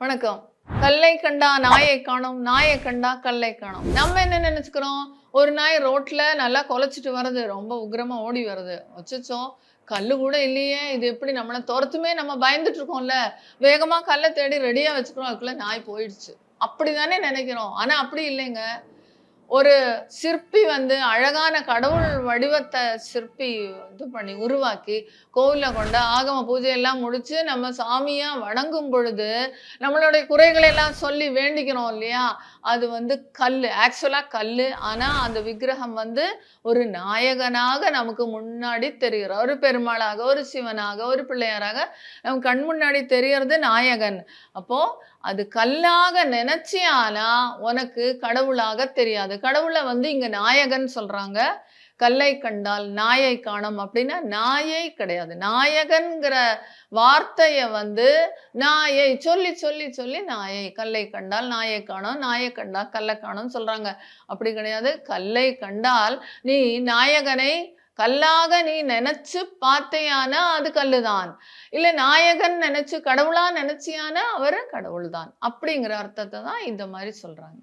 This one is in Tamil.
வணக்கம். கல்லை கண்டா நாயை காணோம் நாயை கண்டா கல்லை காணோம். நம்ம என்ன நினைச்சுக்கிறோம்? ஒரு நாய் ரோட்ல நல்லா குலைச்சிட்டு வருது ரொம்ப உக்கிரமா ஓடி வருது வச்சுச்சோ கல்லு கூட இல்லையே. இது எப்படி நம்மளை துரத்துமே நம்ம பயந்துட்டு இருக்கோம்ல. வேகமா கல்லை தேடி ரெடியா வச்சுக்கிறோம். அதுக்குள்ள நாய் போயிடுச்சு. அப்படிதானே நினைக்கிறோம். ஆனா அப்படி இல்லைங்க. ஒரு சிற்பி வந்து அழகான கடவுள் வடிவத்தை சிற்பி இது பண்ணி உருவாக்கி கோவிலில் கொண்டு ஆகம பூஜையெல்லாம் முடிச்சு நம்ம சாமியாக வணங்கும் பொழுது நம்மளுடைய குறைகளை எல்லாம் சொல்லி வேண்டிக்கிறோம் இல்லையா? அது வந்து கல் ஆக்சுவலாக கல் ஆனால் அந்த விக்கிரகம் வந்து ஒரு நாயகனாக நமக்கு முன்னாடி தெரிகிறார் ஒரு பெருமாளாக ஒரு சிவனாக ஒரு பிள்ளையாராக நம் கண் முன்னாடி தெரியறது நாயகன். அப்போது அது கல்லாக நினைச்சியானா உனக்கு கடவுளாக தெரியாது. கடவுளை வந்து இங்கே நாயகன் சொல்கிறாங்க கல்லை கண்டால் நாயை காணும் அப்படின்னா நாயை கிடையாது. நாயகன்கிற வார்த்தையை வந்து நாயை சொல்லி சொல்லி சொல்லி நாயை கல்லை கண்டால் நாயை காணோம் நாயை கண்டால் கல்லை காணோம் சொல்கிறாங்க அப்படி கிடையாது. கல்லை கண்டால் நீ நாயகனை கல்லாக நீ நினைச்சு பார்த்தையானா அது கல்லுதான். இல்ல நாயகன் நினைச்சு கடவுளா நினைச்சியானா அவர் கடவுள்தான். அப்படிங்கிற அர்த்தத்தை தான் இந்த மாதிரி சொல்றாங்க.